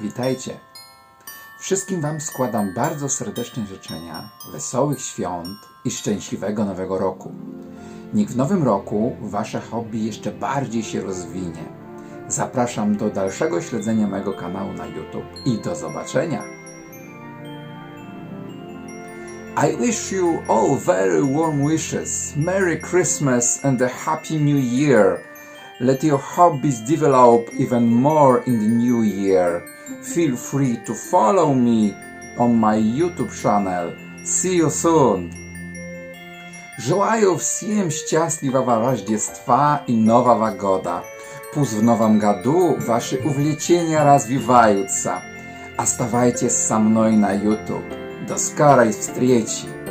Witajcie. Wszystkim Wam składam bardzo serdeczne życzenia, wesołych świąt i szczęśliwego nowego roku. Niech w nowym roku Wasze hobby jeszcze bardziej się rozwinie. Zapraszam do dalszego śledzenia mojego kanału na YouTube i do zobaczenia. I wish you all very warm wishes, Merry Christmas and a Happy New Year. Let your hobbies develop even more in the new year. Feel free to follow me on my YouTube channel. See you soon! Желаю всем счастливого Рождества и Нового года. Пусть в новом году ваши увлечения развиваются. Оставайтесь со мной на YouTube. До скорой встречи!